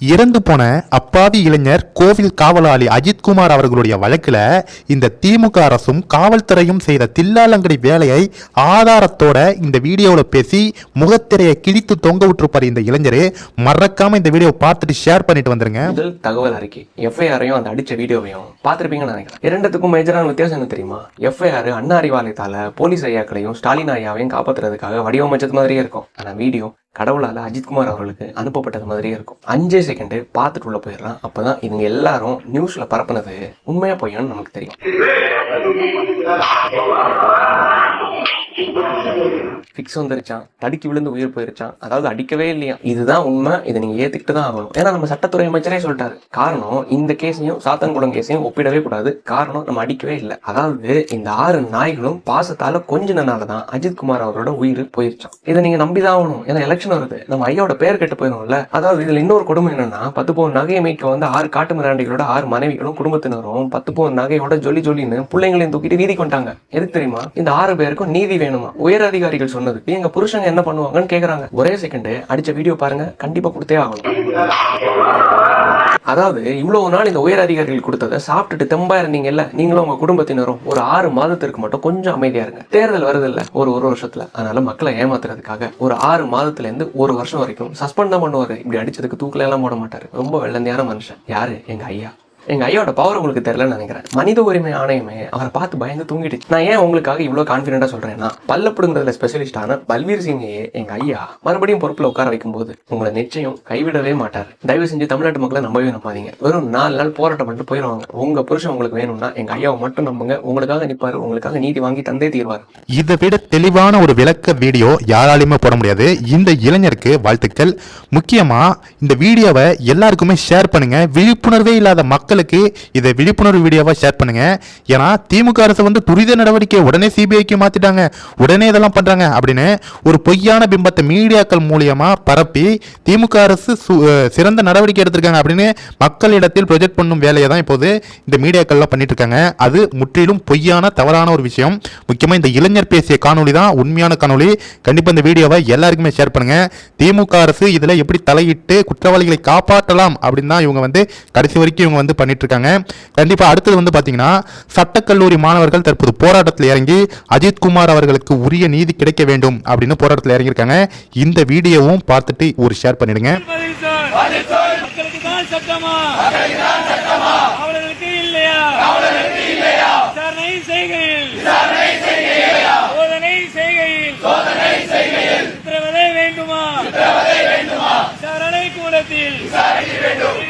இறந்து போன அப்பாவி இளைஞர் கோவில் காவலாளி அஜித்குமார் அவர்களுடைய வழக்கில் இந்த திமுக அரசும் காவல்துறையும் செய்த தில்லாலங்கடி வேலையை ஆதாரத்தோட இந்த வீடியோவில் பேசி முகத்திரையை கிழித்து தொங்க விட்டுருப்பார் இந்த இளைஞர். மறக்காம இந்த வீடியோ பார்த்துட்டு ஷேர் பண்ணிட்டு வந்துருங்க. முதல் தகவல் அறிக்கை. எஃப்ஐஆரையும் அந்த அடிச்ச வீடியோவையும் பார்த்துருப்பீங்கன்னு நினைக்கிறேன். இரண்டுத்துக்கும் மேஜரான வித்தியாசம் என்ன தெரியுமா? எஃப்ஐஆர் அண்ணா அறிவாலயத்தால போலீஸ் ஐயாக்களையும் ஸ்டாலின் ஐயாவையும் காப்பாத்துறதுக்காக வடிவமைச்சது மாதிரியே இருக்கும். ஆனால் வீடியோ கடவுளால அஜித்குமார் அவர்களுக்கு அனுப்பப்பட்டது மாதிரியே இருக்கும். அஞ்சே செகண்ட் பார்த்துட்டு உள்ள போயிடலாம். அப்பதான் இவங்க எல்லாரும் நியூஸ்ல பரப்புனது உண்மையா பொய்யான்னு நமக்கு தெரியும். ஃபிக்ஸ் வந்துருச்சான் தடுக்கி விழுந்து உயிர் போயிருச்சான் அதாவது அடிக்கவே இல்லையா இதுதான் உண்மை. இதை நீங்க ஏத்துக்கிட்டு தான் ஆகணும். ஏன்னா நம்ம சட்டத்துறை அமைச்சரே சொல்லிட்டாரு. காரணம் இந்த கேஸையும் சாத்தன்குளம் கேஸையும் ஒப்பிடவே கூடாது. காரணம் நம்ம அடிக்கவே இல்லை. அதாவது இந்த ஆறு நாய்களும் பாசத்தால கொஞ்சினால தான் அஜித்குமார் அவரோட உயிர் போயிருச்சான் இதை நீங்க நம்பிதான் ஆகணும். ஏன்னா எலெக்ஷன் வருது. நம்ம ஐயாவோட பேர் கெட்டு போயிடும்ல. அதாவது இதுல இன்னொரு கொடுமை என்னன்னா பத்து பவுன் நகையை மீட்க வந்து ஆறு காட்டு மிராண்டிகளோட ஆறு மனைவிகளும் குடும்பத்தினரும் பத்து பவுன் நகையோட ஜொலி ஜொலின்னு பிள்ளைங்களையும் தூக்கிட்டு வீதி கொண்டாங்க எதுக்கு தெரியுமா? இந்த ஆறு பேருக்கும் நீதி வேணும். உயர் அதிகாரிகள் சொன்னதுக்கு எங்க புருஷங்க என்ன பண்ணுவாங்கன்னு கேக்குறாங்க. ஒரே செகண்ட் அடிச்ச வீடியோ பாருங்க. கண்டிப்பா கொடுத்தே ஆகணும். அதாவது இவ்வளவு நாள் இந்த உயர் அதிகாரிகள் கொடுத்ததை சாப்பிட்டுட்டு தெம்பா இருந்தீங்கல்ல? நீங்களும் உங்க குடும்பத்தினரும் ஒரு ஆறு மாதத்திற்கு மட்டும் கொஞ்சம் அமைதியா இருங்க. தேர்தல் வருது இல்ல ஒரு ஒரு வருஷத்துல. அதனால மக்களை ஏமாத்துறதுக்காக ஒரு ஆறு மாதத்துல இருந்து ஒரு வருஷம் வரைக்கும் சஸ்பெண்ட் தான் பண்ணுவாரு. இப்படி அடிச்சதுக்கு தூக்கல எல்லாம் போட மாட்டாரு. ரொம்ப வெள்ளந்தியான மனுஷன். யாரு? எங்க ஐயா. எங்கள் ஐயாவோட பவர் உங்களுக்கு தெரியலன்னு நினைக்கிறேன். மனித உரிமை ஆணையமே அவரை பார்த்து பயந்து தூங்கிடுச்சு. நான் ஏன் உங்களுக்காக இவ்வளோ கான்பிடண்டா சொல்கிறேன்னா பல்லப்படுங்கிறதுல ஸ்பெஷலிஸ்டான பல்வீர் சிங்கையே எங்கள் ஐயா மறுபடியும் பொறுப்பில் உட்கார வைக்கும்போது உங்களை நிச்சயம் கைவிடவே மாட்டார். தயவு செஞ்சு தமிழ்நாட்டு மக்களை நம்பவே நம்பாதீங்க. வெறும் நாலு நாள் போராட்டம் பண்ணிட்டு போயிடுவாங்க உங்கள் புருஷன் உங்களுக்கு வேணும்னா எங்கள் ஐயாவை மட்டும் நம்புங்க. உங்களுக்காக நிற்பார். உங்களுக்காக நீதி வாங்கி தந்தே தீர்வார். இதை விட தெளிவான ஒரு விளக்க வீடியோ யாராலையுமே போட முடியாது. இந்த இளைஞருக்கு வாழ்த்துக்கள். முக்கியமாக இந்த வீடியோவை எல்லாருக்குமே ஷேர் பண்ணுங்கள் விழிப்புணர்வே இல்லாத மக்களுக்கு இதை விழிப்புணர்வு வீடியோவா ஷேர் பண்ணுங்க. ஏன்னா திமுக அரசு வந்து துரித நடவடிக்கை உடனே சிபிஐக்கு மாத்திட்டாங்க. உடனே இதெல்லாம் பண்றாங்க அப்படின்னு ஒரு பொய்யான பிம்பத்தை மீடியாக்கள் மூலியமா பரப்பி திமுக அரசு சிறந்த நடவடிக்கை எடுத்திருக்காங்க அப்படின்னு மக்களிடத்தில் ப்ரொஜெக்ட் பண்ணும் வேலையை தான் இப்போது இந்த மீடியாக்கள்லாம் பண்ணிட்டு இருக்காங்க. அது முற்றிலும் பொய்யான தவறான ஒரு விஷயம். முக்கியமாக இந்த இளைஞர் பேசிய காணொளி தான் உண்மையான காணொளி. கண்டிப்பாக இந்த வீடியோவை எல்லாருக்குமே ஷேர் பண்ணுங்க. திமுக அரசு இதில் எப்படி தலையிட்டு குற்றவாளிகளை காப்பாற்றலாம் அப்படின்னு தான் இவங்க வந்து கடைசி வரைக்கும் இவங்க வந்து பண்ணிட்டு இருக்காங்க கண்டிப்பா அடுத்தது வந்து பாத்தீங்கன்னா சட்டக்கல்லூரி மாணவர்கள் தற்போது போராட்டத்தில் இறங்கி அஜித்குமார் அவர்களுக்கு உரிய நீதி கிடைக்க வேண்டும் அப்படின்னு போராட்டத்தில் இறங்கியிருக்காங்க. இந்த வீடியோவும் பார்த்துட்டு ஒரு ஷேர் பண்ணிடுங்க. வேண்டும்